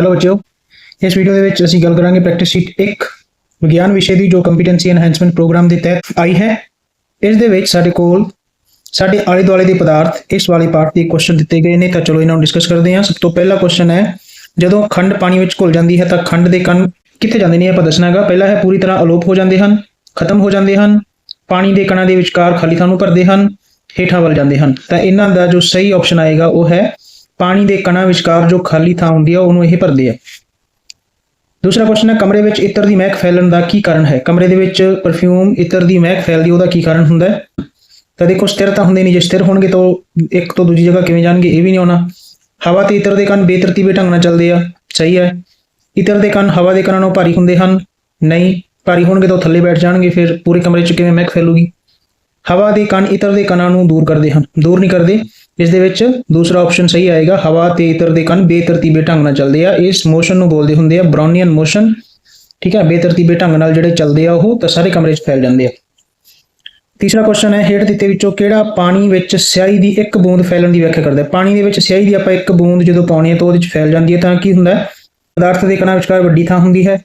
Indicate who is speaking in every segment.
Speaker 1: Hello ਬੱਚਿਓ, ਇਸ video ਦੇ ਵਿੱਚ ਅਸੀਂ ਗੱਲ ਕਰਾਂਗੇ ਪ੍ਰੈਕਟਿਸ ਸ਼ੀਟ 1 ਵਿਗਿਆਨ ਵਿਸ਼ੇ ਦੀ ਜੋ ਕੰਪੀਟੈਂਸੀ ਐਨਹਾਂਸਮੈਂਟ ਪ੍ਰੋਗਰਾਮ ਦੇ ਤਹਿਤ ਆਈ ਹੈ। ਇਸ ਦੇ ਵਿੱਚ ਸਾਡੇ ਕੋਲ ਸਾਡੇ ਆਲੇ ਦੁਆਲੇ ਦੇ ਪਦਾਰਥ, ਇਸ ਵਾਲੇ ਪਾਰਟ ਦੇ ਕੁਐਸਚਨ ਦਿੱਤੇ ਗਏ ਨੇ, ਤਾਂ ਚਲੋ ਇਹਨਾਂ ਨੂੰ ਡਿਸਕਸ ਕਰਦੇ ਹਾਂ। ਸਭ ਤੋਂ ਪਹਿਲਾ ਕੁਐਸਚਨ ਹੈ, ਜਦੋਂ ਖੰਡ ਪਾਣੀ ਵਿੱਚ ਘੁਲ ਜਾਂਦੀ ਹੈ, ਤਾਂ ਖੰਡ ਦੇ ਕਣ ਕਿੱਥੇ ਜਾਂਦੇ ਨੇ ਇਹ ਆਪਾਂ ਦੱਸਣਾ ਹੈਗਾ। ਪਹਿਲਾ ਹੈ ਪੂਰੀ ਤਰ੍ਹਾਂ ਅਲੋਪ ਹੋ ਜਾਂਦੇ ਹਨ, ਖਤਮ ਹੋ ਜਾਂਦੇ ਹਨ, ਪਾਣੀ ਦੇ ਕਣਾਂ ਦੇ ਵਿਚਕਾਰ ਖਾਲੀ ਥਾਂ ਨੂੰ ਭਰਦੇ ਹਨ, ਹੇਠਾਂ ਵੱਲ ਜਾਂਦੇ ਹਨ। ਤਾਂ ਇਹਨਾਂ ਦਾ ਜੋ ਸਹੀ ਆਪਸ਼ਨ ਆਏਗਾ ਉਹ ਹੈ ਪਾਣੀ ਦੇ ਕਣਾਂ ਵਿਚਕਾਰ ਜੋ ਖਾਲੀ ਥਾਂ ਹੁੰਦੀ ਹੈ ਉਹਨੂੰ ਇਹ ਭਰਦੇ ਆ। ਦੂਸਰਾ ਕੁਐਸਚਨ ਹੈ, ਕਮਰੇ ਵਿੱਚ ਇਤਰ ਦੀ ਮਹਿਕ ਫੈਲਣ ਦਾ ਕੀ ਕਾਰਨ ਹੈ? ਕਮਰੇ ਦੇ ਵਿੱਚ ਪਰਫਿਊਮ ਇਤਰ ਦੀ ਮਹਿਕ ਫੈਲਦੀ, ਉਹਦਾ ਕੀ ਕਾਰਨ ਹੁੰਦਾ ਹੈ? ਤਾਂ ਦੇਖੋ, ਸਥਿਰ ਤਾਂ ਹੁੰਦੇ ਨਹੀਂ, ਜੇ ਸਥਿਰ ਹੋਣਗੇ ਤਾਂ ਉਹ ਇੱਕ ਤੋਂ ਦੂਜੀ ਜਗ੍ਹਾ ਕਿਵੇਂ ਜਾਣਗੇ, ਇਹ ਵੀ ਨਹੀਂ ਆਉਣਾ। ਹਵਾ ਤੇ ਇਤਰ ਦੇ ਕਣ ਬੇਤਰਤੀਬੇ ਢੰਗ ਨਾਲ ਚੱਲਦੇ ਆ, ਸਹੀ ਹੈ। ਇਤਰ ਦੇ ਕਣ ਹਵਾ ਦੇ ਕਣਾਂ ਨਾਲੋਂ ਭਾਰੀ ਹੁੰਦੇ ਹਨ, ਨਹੀਂ, ਭਾਰੀ ਹੋਣਗੇ ਤਾਂ ਉਹ ਥੱਲੇ ਬੈਠ ਜਾਣਗੇ, ਫਿਰ ਪੂਰੇ ਕਮਰੇ 'ਚ ਕਿਵੇਂ ਮਹਿਕ ਫੈਲੂਗੀ? ਹਵਾ ਦੇ ਕਣ ਇਤਰ ਦੇ ਕਣਾਂ ਨੂੰ ਦੂਰ ਕਰਦੇ ਹਨ। ਦੂਰ ਨਹੀਂ ਕਰਦੇ ਇਸ ਦੇ ਵਿੱਚ ਦੂਸਰਾ ਆਪਸ਼ਨ ਸਹੀ ਆਏਗਾ, ਹਵਾ ਤੇ ਇਤਰ ਦੇ ਕਣ ਬੇਤਰਤੀਬੇ ਢੰਗ ਨਾਲ ਚੱਲਦੇ ਆ। ਇਸ ਮੋਸ਼ਨ ਨੂੰ ਬੋਲਦੇ ਹੁੰਦੇ ਆ ਬ੍ਰਾਊਨੀਅਨ ਮੋਸ਼ਨ ਠੀਕ ਹੈ ਬੇਤਰਤੀਬੇ ਢੰਗ ਨਾਲ ਜਿਹੜੇ ਚੱਲਦੇ ਆ ਉਹ ਤਾਂ ਸਾਰੇ ਕਮਰੇ 'ਚ ਫੈਲ ਜਾਂਦੇ ਆ। ਤੀਸਰਾ ਕੁਐਸਚਨ ਹੈ, ਹੇਠ ਦਿੱਤੇ ਵਿੱਚੋਂ ਕਿਹੜਾ ਪਾਣੀ ਵਿੱਚ ਸਿਆਹੀ ਦੀ ਇੱਕ ਬੂੰਦ ਫੈਲਣ ਦੀ ਵਿਆਖਿਆ ਕਰਦਾ ਹੈ? ਪਾਣੀ ਦੇ ਵਿੱਚ ਸਿਆਹੀ ਦੀ ਆਪਾਂ ਇੱਕ ਬੂੰਦ ਜਦੋਂ ਪਾਉਣੀ ਹੈ ਤਾਂ ਉਹਦੇ ਵਿੱਚ ਫੈਲ ਜਾਂਦੀ ਹੈ ਤਾਂ ਕੀ ਹੁੰਦਾ ਹੈ? ਪਦਾਰਥ ਦੇ ਕਣਾਂ ਵਿਚਕਾਰ ਵੱਡੀ ਥਾਂ ਹੁੰਦੀ ਹੈ।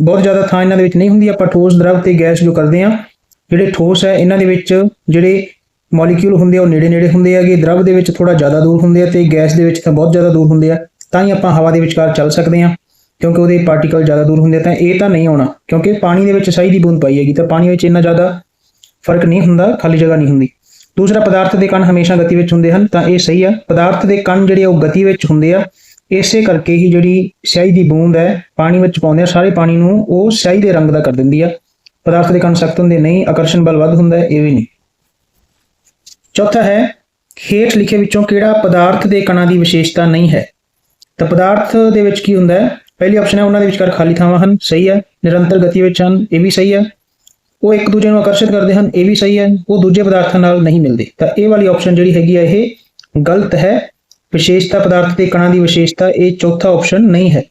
Speaker 1: ਬਹੁਤ ਜ਼ਿਆਦਾ ਥਾਂ ਇਹਨਾਂ ਦੇ ਵਿੱਚ ਨਹੀਂ ਹੁੰਦੀ। ਆਪਾਂ ਠੋਸ ਦਰਵ ਤੇ ਗੈਸ ਜੋ ਕਰਦੇ ਆ ਜਿਹੜੇ ਠੋਸ ਹੈ, ਇਹਨਾਂ ਦੇ ਵਿੱਚ ਜਿਹੜੇ ਮੋਲੀਕਿਊਲ ਹੁੰਦੇ ਆ, ਉਹ ਨੇੜੇ ਨੇੜੇ ਹੁੰਦੇ ਆਗੇ ਦਰਵ ਦੇ ਵਿੱਚ ਥੋੜਾ ਜ਼ਿਆਦਾ ਦੂਰ ਹੁੰਦੇ ਆ ਤੇ ਗੈਸ ਦੇ ਵਿੱਚ ਤਾਂ ਬਹੁਤ ਜ਼ਿਆਦਾ ਦੂਰ ਹੁੰਦੇ ਆ, ਤਾਂ ਹੀ ਆਪਾਂ ਹਵਾ ਦੇ ਵਿਚਕਾਰ ਚੱਲ ਸਕਦੇ ਆ ਕਿਉਂਕਿ ਉਹਦੇ ਪਾਰਟੀਕਲ ਜ਼ਿਆਦਾ ਦੂਰ ਹੁੰਦੇ ਆ, ਤਾਂ ਇਹ ਤਾਂ ਨਹੀਂ ਆਉਣਾ, ਕਿਉਂਕਿ ਪਾਣੀ ਦੇ ਵਿੱਚ ਸਹੀ ਦੀ ਬੂੰਦ ਪਾਈ ਹੈਗੀ, ਤਾਂ ਪਾਣੀ ਵਿੱਚ ਇੰਨਾ ਜ਼ਿਆਦਾ ਫ਼ਰਕ ਨਹੀਂ ਹੁੰਦਾ, ਖਾਲੀ ਜਗ੍ਹਾ ਨਹੀਂ ਹੁੰਦੀ। ਦੂਸਰਾ, ਪਦਾਰਥ ਦੇ ਕਣ ਹਮੇਸ਼ਾ ਗਤੀ ਵਿੱਚ ਹੁੰਦੇ ਹਨ, ਤਾਂ ਇਹ ਸਹੀ ਆ। ਪਦਾਰਥ ਦੇ ਕਣ ਜਿਹੜੇ ਆ, ਉਹ ਗਤੀ ਵਿੱਚ ਹੁੰਦੇ ਆ, ਇਸੇ ਕਰਕੇ ਹੀ ਜਿਹੜੀ ਸਿਆਹੀ ਦੀ ਬੂੰਦ ਹੈ, ਪਾਣੀ ਵਿੱਚ ਪਾਉਂਦੇ ਆ, ਸਾਰੇ ਪਾਣੀ ਨੂੰ ਉਹ ਸਿਆਹੀ ਦੇ ਰੰਗ ਦਾ ਕਰ ਦਿੰਦੀ ਆ। ਪਦਾਰਥ ਦੇ ਕਣ ਸਖਤ ਹੁੰਦੇ, ਨਹੀਂ, ਆਕਰਸ਼ਣ ਬਲ ਵੱਧ ਹੁੰਦਾ, ਇਹ ਵੀ ਨਹੀਂ। ਚੌਥਾ ਹੈ ਹੇਠ ਲਿਖੇ ਵਿੱਚੋਂ ਕਿਹੜਾ ਪਦਾਰਥ ਦੇ ਕਣਾਂ ਦੀ ਵਿਸ਼ੇਸ਼ਤਾ ਨਹੀਂ ਹੈ? ਤਾਂ ਪਦਾਰਥ ਦੇ ਵਿੱਚ ਕੀ ਹੁੰਦਾ ਹੈ? ਪਹਿਲੀ ਆਪਸ਼ਨ ਹੈ, ਉਹਨਾਂ ਦੇ ਵਿਚਕਾਰ ਖਾਲੀ ਥਾਵਾਂ ਹਨ, ਸਹੀ ਹੈ, ਨਿਰੰਤਰ ਗਤੀ ਵਿੱਚ ਹਨ, ਇਹ ਵੀ ਸਹੀ ਹੈ। ਉਹ ਇੱਕ ਦੂਜੇ ਨੂੰ ਆਕਰਸ਼ਿਤ ਕਰਦੇ ਹਨ, ਇਹ ਵੀ ਸਹੀ ਹੈ, ਉਹ ਦੂਜੇ ਪਦਾਰਥਾਂ ਨਾਲ ਨਹੀਂ ਮਿਲਦੇ। ਤਾਂ ਇਹ ਵਾਲੀ ਆਪਸ਼ਨ ਜਿਹੜੀ ਹੈਗੀ ਹੈ, ਇਹ ਗਲਤ ਹੈ। ਵਿਸ਼ੇਸ਼ਤਾ ਪਦਾਰਥ ਦੇ ਕਣਾਂ ਦੀ ਵਿਸ਼ੇਸ਼ਤਾ, ਇਹ ਚੌਥਾ ਆਪਸ਼ਨ ਨਹੀਂ ਹੈ।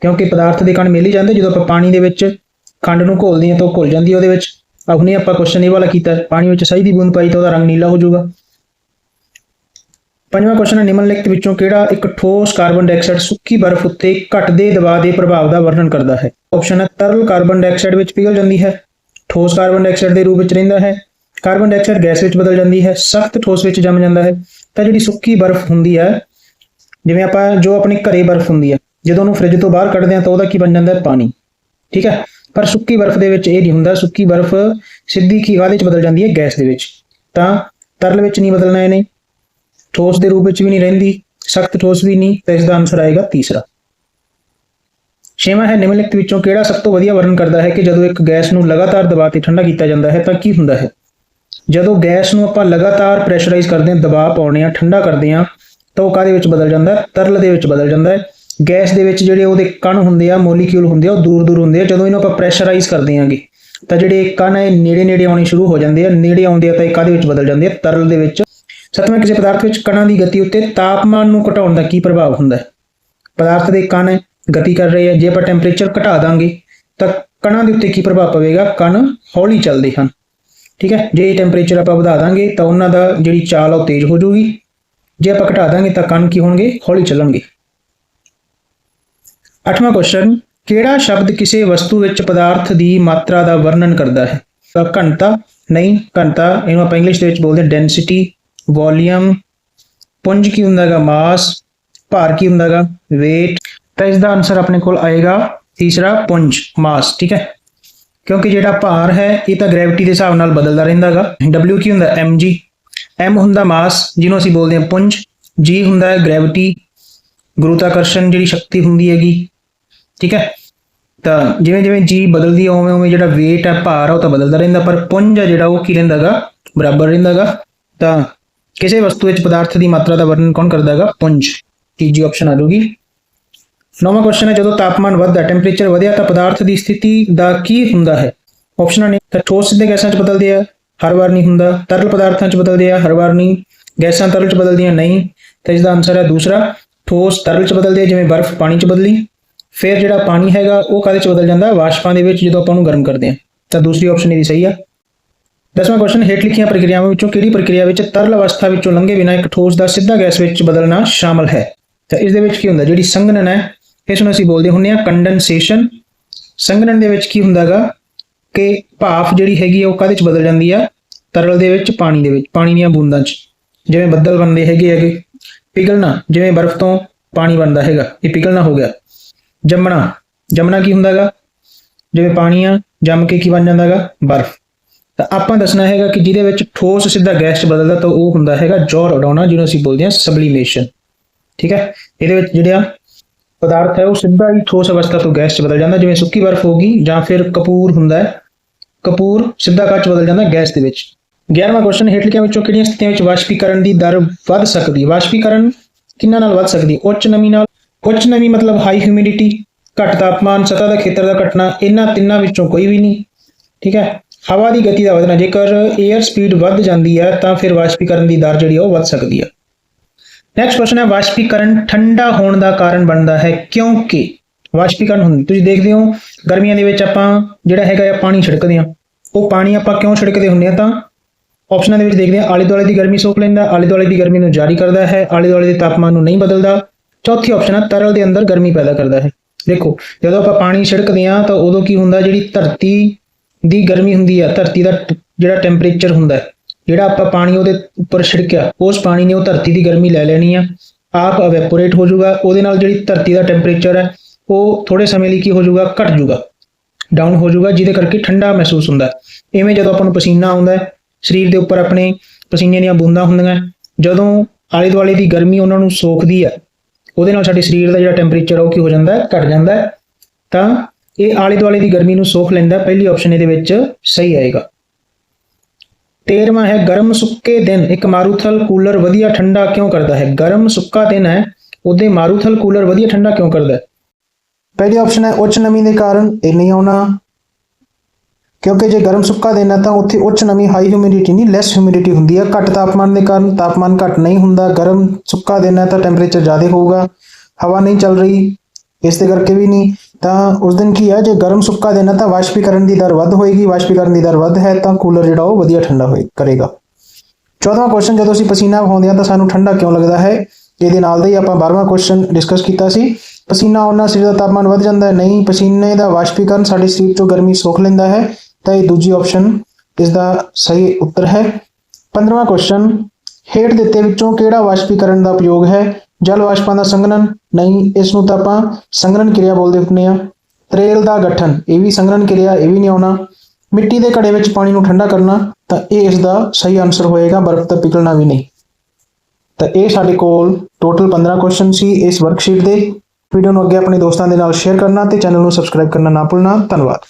Speaker 1: ਕਿਉਂਕਿ ਪਦਾਰਥ ਦੇ ਕਣ ਮਿਲ ਹੀ ਜਾਂਦੇ, ਜਦੋਂ ਆਪਾਂ ਪਾਣੀ ਦੇ ਵਿੱਚ ਖੰਡ ਨੂੰ ਘੋਲਦੇ ਹਾਂ ਤਾਂ ਉਹ ਘੁਲ ਜਾਂਦੀ ਹੈ ਉਹਦੇ ਵਿੱਚ। ਆ ਹੁਣੇ ਆਪਾਂ ਕੁਐਸਚਨ ਇਹ ਵਾਲਾ ਕੀਤਾ, ਪਾਣੀ ਵਿੱਚ ਸਹੀ ਦੀ ਬੂੰਦ ਪਾਈ ਤਾਂ ਉਹਦਾ ਰੰਗ ਨੀਲਾ ਹੋ ਜਾਊਗਾ। ਪੰਜਵਾਂ ਕੁਐਸਚਨ ਹੈ ਨਿਮਨਲਿਖਤ ਵਿੱਚੋਂ ਕਿਹੜਾ ਇੱਕ ਠੋਸ ਕਾਰਬਨ ਡਾਈਆਕਸਾਈਡ ਸੁੱਕੀ ਬਰਫ਼ ਉੱਤੇ ਘਟਦੇ ਦਬਾਅ ਦੇ ਪ੍ਰਭਾਵ ਦਾ ਵਰਣਨ ਕਰਦਾ ਹੈ? ਆਪਸ਼ਨ ਹੈ, ਤਰਲ ਕਾਰਬਨ ਡਾਈਆਕਸਾਈਡ ਵਿੱਚ ਪਿਘਲ ਜਾਂਦੀ ਹੈ, ਠੋਸ ਕਾਰਬਨ ਡਾਈਆਕਸਾਈਡ ਦੇ ਰੂਪ ਵਿੱਚ ਰਹਿੰਦਾ ਹੈ ਕਾਰਬਨ ਡਾਈਆਕਸਾਈਡ ਗੈਸ ਵਿੱਚ ਬਦਲ ਜਾਂਦੀ ਹੈ, ਸਖਤ ਠੋਸ ਵਿੱਚ ਜੰਮ ਜਾਂਦਾ ਹੈ। ਤਾਂ ਜਿਹੜੀ ਸੁੱਕੀ ਬਰਫ਼ ਹੁੰਦੀ ਹੈ, ਜਿਵੇਂ ਆਪਾਂ ਜੋ ਆਪਣੇ ਘਰੇ ਬਰਫ਼ ਹੁੰਦੀ ਹੈ, ਜਦੋਂ ਉਹਨੂੰ ਫ੍ਰਿਜ ਤੋਂ ਬਾਹਰ ਕੱਢਦੇ ਹਾਂ ਤਾਂ ਉਹਦਾ ਕੀ ਬਣ ਜਾਂਦਾ ਹੈ? ਪਾਣੀ। ਠੀਕ ਹੈ? ਪਰ ਸੁੱਕੀ ਬਰਫ਼ ਦੇ ਵਿੱਚ ਇਹ ਨਹੀਂ ਹੁੰਦਾ। ਸੁੱਕੀ ਬਰਫ਼ ਸਿੱਧੀ ਕੀ ਕਾਹਦੇ ਵਿੱਚ ਬਦਲ ਜਾਂਦੀ ਹੈ ਗੈਸ ਦੇ ਵਿੱਚ। ਤਾਂ ਤਰਲ ਵਿੱਚ ਨਹੀਂ ਬਦਲਣਾ ਇਹਨੇ। ਠੋਸ ਦੇ ਰੂਪ ਵਿੱਚ ਵੀ ਨਹੀਂ ਰਹਿੰਦੀ। ਸਖਤ ਠੋਸ ਵੀ ਨਹੀਂ, ਤਾਂ ਇਸ ਦਾ ਆਨਸਰ ਆਏਗਾ ਤੀਸਰਾ। ਛੇਵਾਂ ਹੈ, ਨਿਮਨਲਿਖਤ ਵਿੱਚੋਂ ਕਿਹੜਾ ਸਭ ਤੋਂ ਵਧੀਆ ਵਰਣਨ ਕਰਦਾ ਹੈ ਕਿ ਜਦੋਂ ਇੱਕ ਗੈਸ ਨੂੰ ਲਗਾਤਾਰ ਦਬਾਅ ਤੇ ਠੰਡਾ ਕੀਤਾ ਜਾਂਦਾ ਹੈ ਤਾਂ ਕੀ ਹੁੰਦਾ ਹੈ? ਜਦੋਂ ਗੈਸ ਨੂੰ ਆਪਾਂ ਲਗਾਤਾਰ ਪ੍ਰੈਸ਼ਰਾਈਜ਼ ਕਰਦੇ ਹਾਂ, ਦਬਾਅ ਪਾਉਂਦੇ ਹਾਂ, ਠੰਡਾ ਕਰਦੇ ਹਾਂ, ਤਾਂ ਉਹ ਕਾਹਦੇ ਵਿੱਚ ਬਦਲ ਜਾਂਦਾ? ਹੈ ਤਰਲ ਦੇ ਵਿੱਚ ਬਦਲ ਜਾਂਦਾ ਹੈ। ਗੈਸ ਦੇ ਵਿੱਚ ਜਿਹੜੇ ਉਹਦੇ ਕਣ ਹੁੰਦੇ ਆ, ਮੋਲੀਕਿਊਲ ਹੁੰਦੇ ਆ, ਉਹ ਦੂਰ ਦੂਰ ਹੁੰਦੇ ਆ, ਜਦੋਂ ਇਹਨੂੰ ਆਪਾਂ ਪ੍ਰੈਸ਼ਰਾਈਜ਼ ਕਰਦੇ ਹਾਂਗੇ ਤਾਂ ਜਿਹੜੇ ਕਣ ਹੈ ਨੇੜੇ ਨੇੜੇ ਆਉਣੇ ਸ਼ੁਰੂ ਹੋ ਜਾਂਦੇ ਆ, ਨੇੜੇ ਆਉਂਦੇ ਆ ਤਾਂ ਇਹ ਕਾਹਦੇ ਵਿੱਚ ਬਦਲ ਜਾਂਦੇ ਆ? ਤਰਲ ਦੇ ਵਿੱਚ। ਸੱਤਵਾਂ ਕਿਸੇ ਪਦਾਰਥ ਵਿੱਚ ਕਣਾਂ ਦੀ ਗਤੀ ਉੱਤੇ ਤਾਪਮਾਨ ਨੂੰ ਘਟਾਉਣ ਦਾ ਕੀ ਪ੍ਰਭਾਵ ਹੁੰਦਾ ਹੈ? ਪਦਾਰਥ ਦੇ ਕਣ ਗਤੀ ਕਰ ਰਹੇ ਆ, ਜੇ ਆਪਾਂ ਟੈਂਪਰੇਚਰ ਘਟਾ ਦਾਂਗੇ, ਤਾਂ ਕਣਾਂ ਦੇ ਉੱਤੇ ਕੀ ਪ੍ਰਭਾਵ ਪਵੇਗਾ? ਕਣ ਹੌਲੀ ਚੱਲਦੇ ਹਨ। ਠੀਕ ਹੈ? ਜੇ ਟੈਂਪਰੇਚਰ ਆਪਾਂ ਵਧਾ ਦਾਂਗੇ, ਤਾਂ ਉਹਨਾਂ ਦਾ ਜਿਹੜੀ ਚਾਲ ਆ ਉਹ ਤੇਜ਼ ਹੋ ਜਾਊਗੀ। ਜੇ ਆਪਾਂ ਘਟਾ ਦਾਂਗੇ, ਤਾਂ ਕਣ ਕੀ ਹੋਣਗੇ? ਹੌਲੀ ਚੱਲਣਗੇ। ਅੱਠਵਾਂ ਕੁਐਸਚਨ ਕਿਹੜਾ ਸ਼ਬਦ ਕਿਸੇ ਵਸਤੂ ਵਿੱਚ ਪਦਾਰਥ ਦੀ ਮਾਤਰਾ ਦਾ ਵਰਣਨ ਕਰਦਾ ਹੈ? ਤਾਂ ਘਣਤਾ, ਨਹੀਂ, ਘਣਤਾ, ਇਹਨੂੰ ਆਪਾਂ ਇੰਗਲਿਸ਼ ਦੇ ਵਿੱਚ ਬੋਲਦੇ ਡੈਂਸਿਟੀ ਵੋਲੀਅਮ ਪੁੰਜ ਕੀ ਹੁੰਦਾ ਹੈਗਾ? ਮਾਸ, ਭਾਰ ਕੀ ਹੁੰਦਾ ਹੈਗਾ? weight, ਤਾਂ ਇਸ ਦਾ ਆਨਸਰ ਆਪਣੇ ਕੋਲ ਆਏਗਾ। ਤੀਸਰਾ, ਪੁੰਜ, ਮਾਸ, ਠੀਕ ਹੈ? ਕਿਉਂਕਿ ਜਿਹੜਾ ਭਾਰ ਹੈ, ਇਹ ਤਾਂ ਗ੍ਰੈਵਿਟੀ ਦੇ ਹਿਸਾਬ ਨਾਲ ਬਦਲਦਾ ਰਹਿੰਦਾ ਹੈਗਾ। W ਕੀ ਹੁੰਦਾ? mg, m ਹੁੰਦਾ ਮਾਸ, ਜਿਹਨੂੰ ਅਸੀਂ ਬੋਲਦੇ ਹਾਂ ਪੁੰਜ। g ਹੁੰਦਾ ਹੈ ਗ੍ਰੈਵਿਟੀ ਗੁਰੂਤਾਕਰਸ਼ਣ ਜਿਹੜੀ ਸ਼ਕਤੀ ਹੁੰਦੀ ਹੈਗੀ। ਠੀਕ ਹੈ? ਤਾਂ ਜਿਵੇਂ ਜਿਵੇਂ ਜੀ ਬਦਲਦੀ ਹੈ ਉਵੇਂ ਉਵੇਂ ਜਿਹੜਾ weight ਹੈ, ਭਾਰ ਆ, ਉਹ ਤਾਂ ਬਦਲਦਾ ਰਹਿੰਦਾ, ਪਰ ਪੁੰਜ ਆ ਜਿਹੜਾ, ਉਹ ਕੀ ਰਹਿੰਦਾਗਾ? ਬਰਾਬਰ ਰਹਿੰਦਾਗਾ। ਤਾਂ ਕਿਸੇ ਵਸਤੂ ਵਿੱਚ ਪਦਾਰਥ ਦੀ ਮਾਤਰਾ ਦਾ ਵਰਣਨ ਕੌਣ ਕਰਦਾ ਹੈਗਾ ਪੁੰਜ। ਤੀਜੀ ਆਪਸ਼ਨ ਆ ਜੂਗੀ ਨੌਵਾਂ ਕੁਐਸਚਨ ਹੈ, ਜਦੋਂ ਤਾਪਮਾਨ ਵੱਧਦਾ ਟੈਂਪਰੇਚਰ ਵਧਿਆ, ਤਾਂ ਪਦਾਰਥ ਦੀ ਸਥਿਤੀ ਦਾ ਕੀ ਹੁੰਦਾ ਹੈ? ਆਪਸ਼ਨਾਂ ਨੇ, ਤਾਂ ਠੋਸ ਸਿੱਧੇ ਗੈਸਾਂ 'ਚ ਬਦਲਦੇ ਆ, ਹਰ ਵਾਰ ਨਹੀਂ ਹੁੰਦਾ। ਤਰਲ ਪਦਾਰਥਾਂ 'ਚ ਬਦਲਦੇ ਆ, ਹਰ ਵਾਰ ਨਹੀਂ। ਗੈਸਾਂ ਤਰਲ 'ਚ ਬਦਲਦੀਆਂ ਨਹੀਂ। ਤਾਂ ਇਸ ਦਾ ਆਨਸਰ ਹੈ ਦੂਸਰਾ, ਠੋਸ ਤਰਲ 'ਚ ਬਦਲਦੇ ਆ, ਜਿਵੇਂ ਬਰਫ਼ ਪਾਣੀ 'ਚ ਬਦਲੀ। ਫਿਰ ਜਿਹੜਾ ਪਾਣੀ ਹੈਗਾ, ਉਹ ਕਾਹਦੇ 'ਚ ਬਦਲ ਜਾਂਦਾ? ਵਾਸ਼ਪਾਂ ਦੇ ਵਿੱਚ ਜਦੋਂ ਆਪਾਂ ਉਹਨੂੰ ਗਰਮ ਕਰਦੇ ਹਾਂ। ਤਾਂ ਦੂਸਰੀ ਆਪਸ਼ਨ ਇਹਦੀ ਸਹੀ ਆ। ਦਸਵਾਂ ਕੁਐਸਚਨ ਹੇਠ ਲਿਖੀਆਂ ਪ੍ਰਕਿਰਿਆਵਾਂ ਵਿੱਚੋਂ ਕਿਹੜੀ ਪ੍ਰਕਿਰਿਆ ਵਿੱਚ ਤਰਲ ਅਵਸਥਾ ਵਿੱਚੋਂ ਲੰਘੇ ਬਿਨਾਂ ਇੱਕ ਠੋਸ ਦਾ ਸਿੱਧਾ ਗੈਸ ਵਿੱਚ ਬਦਲਣਾ ਸ਼ਾਮਲ ਹੈ? ਤਾਂ ਇਸ ਦੇ ਵਿੱਚ ਕੀ ਹੁੰਦਾ? ਜਿਹੜੀ ਸੰਘਨਨ ਹੈ, ਇਸ ਨੂੰ ਅਸੀਂ ਬੋਲਦੇ ਹੁੰਦੇ ਆ ਕੰਡੈਂਸੇਸ਼ਨ ਸੰਘਣਨ ਦੇ ਵਿੱਚ ਕੀ ਹੁੰਦਾਗਾ? ਕਿ ਭਾਫ ਜਿਹੜੀ ਹੈਗੀ ਆ, ਉਹ ਕਾਹਦੇ ਚ ਬਦਲ ਜਾਂਦੀ ਆ? ਤਰਲ ਦੇ ਵਿੱਚ, ਪਾਣੀ ਦੇ ਵਿੱਚ, ਪਾਣੀ ਦੀਆਂ ਬੂੰਦਾਂ ਚ। ਜਿਵੇਂ ਬੱਦਲ ਬਣਦੇ ਹੈਗੇ ਹੈਗੇ। ਪਿਘਲਣਾ, ਜਿਵੇਂ ਬਰਫ਼ ਤੋਂ ਪਾਣੀ ਬਣਦਾ ਹੈਗਾ। ਇਹ ਪਿਘਲਣਾ ਹੋ ਗਿਆ। ਜੰਮਣਾ। ਜੰਮਣਾ ਕੀ ਹੁੰਦਾਗਾ? ਜਿਵੇਂ ਪਾਣੀ ਆ, ਜੰਮ ਕੇ ਕੀ ਬਣ ਜਾਂਦਾਗਾ? ਬਰਫ਼। ਤਾਂ ਆਪਾਂ ਦੱਸਣਾ ਹੈਗਾ ਕਿ ਜਿਹਦੇ ਵਿੱਚ ਠੋਸ ਸਿੱਧਾ ਗੈਸ ਚ ਬਦਲਦਾ ਤਾਂ ਉਹ ਹੁੰਦਾ ਹੈਗਾ ਜੋਰ ਉਡਾਉਣਾ ਜਿਹਨੂੰ ਅਸੀਂ ਬੋਲਦੇ ਹਾਂ ਸਬਲੀਮੇਸ਼ਨ। ਠੀਕ ਹੈ? ਇਹਦੇ ਵਿੱਚ ਜਿਹੜਾ ਪਦਾਰਥ ਹੈ, ਉਹ ਸਿੱਧਾ ਹੀ ਠੋਸ ਅਵਸਥਾ ਤੋਂ ਗੈਸ ਚ ਬਦਲ ਜਾਂਦਾ। ਜਿਵੇਂ ਸੁੱਕੀ ਬਰਫ਼ ਹੋਗੀ ਜਾਂ ਫਿਰ ਕਪੂਰ ਹੁੰਦਾ ਹੈ। ਕਪੂਰ ਸਿੱਧਾ ਕੱਚ ਬਦਲ ਜਾਂਦਾ ਗੈਸ ਦੇ ਵਿੱਚ। 11ਵਾਂ ਕੁਐਸਚਨ ਹੇਠਲਿਆਂ ਵਿੱਚੋਂ ਕਿਹੜੀਆਂ ਸਥਿਤੀਆਂ ਵਿੱਚ ਵਾਸ਼ਪੀਕਰਨ ਦੀ ਦਰ ਵੱਧ ਸਕਦੀ ਹੈ? ਵਾਸ਼ਪੀਕਰਨ ਕਿੰਨਾਂ ਨਾਲ ਵੱਧ ਸਕਦੀ ਹੈ? ਉੱਚ ਨਮੀ ਨਾਲ ਉੱਚ ਨਮੀ ਮਤਲਬ ਹਾਈ ਹਿਊਮਿਡਿਟੀ ਘੱਟ ਤਾਪਮਾਨ, ਸਤਹ ਦਾ ਖੇਤਰ ਦਾ ਘਟਣਾ, ਇਹਨਾਂ ਤਿੰਨਾਂ ਵਿੱਚੋਂ ਕੋਈ ਵੀ ਨਹੀਂ, ਠੀਕ ਹੈ? ਹਵਾ ਦੀ ਗਤੀ ਦਾ ਵਧਣਾ, ਜੇਕਰ 에ਅਰ ਸਪੀਡ ਵੱਧ ਜਾਂਦੀ ਹੈ, ਤਾਂ ਫਿਰ ਵਾਸ਼ਪੀਕਰਨ ਦੀ ਦਰ ਜਿਹੜੀ ਹੈ ਉਹ ਵੱਧ ਸਕਦੀ ਹੈ ਨੈਕਸਟ ਕੁਐਸਚਨ ਹੈ, ਵਾਸ਼ਪੀਕਰਨ ਠੰਡਾ ਹੋਣ ਦਾ ਕਾਰਨ ਬਣਦਾ ਹੈ ਕਿਉਂਕਿ ਵਾਸ਼ਪੀਕਰਨ ਹੁੰਦਾ, ਤੁਸੀਂ ਦੇਖਦੇ ਹੋ, ਗਰਮੀਆਂ ਦੇ ਵਿੱਚ ਆਪਾਂ ਜਿਹੜਾ ਹੈਗਾ ਆ, ਪਾਣੀ ਛਿੜਕਦੇ ਆ ਉਹ ਪਾਣੀ ਆਪਾਂ ਕਿਉਂ ਛਿੜਕਦੇ ਹੁੰਦੇ ਆ ਤਾਂ ਆਪਸ਼ਨਾਂ ਦੇ ਵਿੱਚ ਦੇਖਦੇ ਆ ਆਲੇ ਦੁਆਲੇ ਦੀ ਗਰਮੀ ਸੋਖ ਲੈਂਦਾ ਆਲੇ ਦੁਆਲੇ ਦੀ ਗਰਮੀ ਨੂੰ ਜਾਰੀ ਕਰਦਾ ਹੈ ਆਲੇ ਦੁਆਲੇ ਦੇ ਤਾਪਮਾਨ ਨੂੰ ਨਹੀਂ ਬਦਲਦਾ ਚੌਥੀ ਆਪਸ਼ਨ ਹੈ ਤਰਲ ਦੇ ਅੰਦਰ ਗਰਮੀ ਪੈਦਾ ਕਰਦਾ ਹੈ ਦੇਖੋ, ਜਦੋਂ ਆਪਾਂ ਪਾਣੀ ਛਿੜਕਦੇ ਆ ਤਾਂ ਉਦੋਂ ਕੀ ਹੁੰਦਾ, ਜਿਹੜੀ ਧਰਤੀ ਦੀ ਗਰਮੀ ਹੁੰਦੀ ਆ, ਧਰਤੀ ਦਾ ਟ- ਜਿਹੜਾ ਟੈਂਪਰੇਚਰ ਹੁੰਦਾ ਜਿਹੜਾ ਆਪਾਂ ਪਾਣੀ ਉਹਦੇ ਉੱਪਰ ਛਿੜਕਿਆ, ਉਸ ਪਾਣੀ ਨੇ ਉਹ ਧਰਤੀ ਦੀ ਗਰਮੀ ਲੈ ਲੈਣੀ ਆ, ਆਪ ਇਵੈਪੋਰੇਟ ਹੋ ਜਾਊਗਾ, ਉਹਦੇ ਨਾਲ ਜਿਹੜੀ ਧਰਤੀ ਦਾ ਟੈਂਪਰੇਚਰ ਹੈ, ਉਹ ਥੋੜੇ ਸਮੇਂ ਲਈ ਕੀ ਹੋ ਜਾਊਗਾ, ਘਟ ਜਾਊਗਾ ਡਾਊਨ ਹੋ ਜਾਊਗਾ, ਜਿਹਦੇ ਕਰਕੇ ਠੰਡਾ ਮਹਿਸੂਸ ਹੁੰਦਾ ਹੈ। ਇਵੇਂ ਜਦੋਂ ਆਪਾਂ ਨੂੰ ਪਸੀਨਾ ਆਉਂਦਾ ਹੈ, ਸਰੀਰ ਦੇ ਉੱਪਰ ਆਪਣੇ ਪਸੀਨੇ ਦੀਆਂ ਬੂੰਦਾਂ ਹੁੰਦੀਆਂ ਜਦੋਂ ਆਲੇ ਦੁਆਲੇ ਦੀ ਗਰਮੀ ਉਹਨਾਂ ਨੂੰ ਸੋਖਦੀ ਹੈ ਉਹਦੇ ਨਾਲ ਸਾਡੇ ਸਰੀਰ ਦਾ ਜਿਹੜਾ ਟੈਂਪਰੇਚਰ ਉਹ ਕੀ ਹੋ ਜਾਂਦਾ ਹੈ? ਘਟ ਜਾਂਦਾ ਹੈ। ਤਾਂ ਇਹ ਆਲੇ ਦੁਆਲੇ ਦੀ ਗਰਮੀ ਨੂੰ ਸੋਖ ਲੈਂਦਾ ਪਹਿਲੀ ਆਪਸ਼ਨ ਇਹਦੇ ਵਿੱਚ ਸਹੀ ਆਏਗਾ। 13ਵਾਂ ਹੈ, ਗਰਮ ਸੁੱਕੇ ਦਿਨ। ਇੱਕ ਮਾਰੂਥਲ ਕੂਲਰ ਵਧੀਆ ਠੰਡਾ ਕਿਉਂ ਕਰਦਾ ਹੈ? ਗਰਮ ਸੁੱਕਾ ਦਿਨ ਹੈ, ਉਹਦੇ ਮਾਰੂਥਲ ਕੂਲਰ ਵਧੀਆ ਠੰਡਾ ਕਿਉਂ ਕਰਦਾ ਹੈ? ਪਹਿਲੀ ਆਪਸ਼ਨ ਹੈ, ਉੱਚ ਨਮੀ ਦੇ ਕਾਰਨ ਇਹ ਨਹੀਂ ਆਉਣਾ। ਕਿਉਂਕਿ ਜੇ ਗਰਮ ਸੁੱਕਾ ਦੇਣਾ ਹੈ ਤਾਂ ਉੱਥੇ ਉੱਚ ਨਮੀ ਹਾਈ ਹਿਊਮਿਡਿਟੀ ਨਹੀਂ ਲੈਸ ਹਿਊਮਿਡਿਟੀ ਹੁੰਦੀ ਹੈ ਘੱਟ ਤਾਪਮਾਨ ਦੇ ਕਾਰਨ ਤਾਪਮਾਨ ਘੱਟ ਨਹੀਂ ਹੁੰਦਾ। ਗਰਮ ਸੁੱਕਾ ਦਿਨ ਹੈ ਤਾਂ ਟੈਂਪਰੇਚਰ ਜ਼ਿਆਦਾ ਹੋਊਗਾ। ਹਵਾ ਨਹੀਂ ਚੱਲ ਰਹੀ, ਇਸ ਦੇ ਕਰਕੇ ਵੀ ਨਹੀਂ। ਤਾਂ ਉਸ ਦਿਨ ਕੀ ਹੈ ਜੇ ਗਰਮ ਸੁੱਕਾ ਦੇਣਾ ਤਾਂ ਵਾਸ਼ਪੀਕਰਨ ਦੀ ਦਰ ਵੱਧ ਹੋਏਗੀ। ਵਾਸ਼ਪੀਕਰਨ ਦੀ ਦਰ ਵੱਧ ਹੈ ਤਾਂ ਕੂਲਰ ਜਿਹੜਾ ਉਹ ਵਧੀਆ ਠੰਡਾ ਹੋਏ, ਕਰੇਗਾ। 14ਵਾਂ ਕੁਐਸਚਨ ਜਦੋਂ ਅਸੀਂ ਪਸੀਨਾ ਵਹਾਉਂਦੇ ਹਾਂ ਤਾਂ ਸਾਨੂੰ ਠੰਡਾ ਕਿਉਂ ਲੱਗਦਾ ਹੈ? ਇਹਦੇ ਨਾਲ ਦਾ ਹੀ ਆਪਾਂ 12ਵਾਂ ਕੁਐਸਚਨ ਡਿਸਕਸ ਕੀਤਾ ਸੀ। ਪਸੀਨਾ ਆਉਣ ਨਾਲ ਸਰੀਰ ਦਾ ਤਾਪਮਾਨ ਵੱਧ ਜਾਂਦਾ ਹੈ। ਨਹੀਂ, ਪਸੀਨੇ ਦਾ ਵਾਸ਼ਪੀਕਰਨ ਸਾਡੇ ਸਰੀਰ ਤੋਂ ਗਰਮੀ ਸੋਖ ਲੈਂਦਾ ਹੈ। ਤਾਂ ਇਹ ਦੂਜੀ ਆਪਸ਼ਨ ਇਸ ਦਾ ਸਹੀ ਉੱਤਰ ਹੈ। 15ਵਾਂ ਕੁਐਸਚਨ ਹੇਠ ਦਿੱਤੇ ਵਿੱਚੋਂ ਕਿਹੜਾ ਵਾਸ਼ਪੀਕਰਨ ਦਾ ਉਪਯੋਗ ਹੈ? ਜਲ ਵਾਸ਼ਪਾਂ ਦਾ ਸੰਘਨਨ ਨਹੀਂ, ਇਸ ਨੂੰ ਤਾਂ ਆਪਾਂ ਸੰਘਨਨ ਕਿਰਿਆ ਬੋਲਦੇ ਹੁੰਦੇ ਆ ਤਰੇਲ ਦਾ ਗਠਨ, ਇਹ ਵੀ ਸੰਘਨਨ ਕਿਰਿਆ, ਇਹ ਵੀ ਨਹੀਂ ਆਉਣਾ। ਮਿੱਟੀ ਦੇ ਘੜੇ ਵਿੱਚ ਪਾਣੀ ਨੂੰ ਠੰਡਾ ਕਰਨਾ, ਤਾਂ ਇਹ ਇਸ ਦਾ ਸਹੀ ਆਨਸਰ ਹੋਏਗਾ, ਬਰਫ਼ ਦਾ ਪਿਘਲਣਾ ਵੀ ਨਹੀਂ। ਤਾਂ ਇਹ ਸਾਡੇ ਕੋਲ ਟੋਟਲ 15 ਕੁਐਸਚਨ ਸੀ ਇਸ ਵਰਕਸ਼ੀਟ ਦੇ। ਵੀਡੀਓ ਨੂੰ ਅੱਗੇ ਆਪਣੇ ਦੋਸਤਾਂ ਦੇ ਨਾਲ ਸ਼ੇਅਰ ਕਰਨਾ ਤੇ ਚੈਨਲ ਨੂੰ ਸਬਸਕ੍ਰਾਈਬ ਕਰਨਾ ਨਾ ਭੁੱਲਣਾ। ਧੰਨਵਾਦ।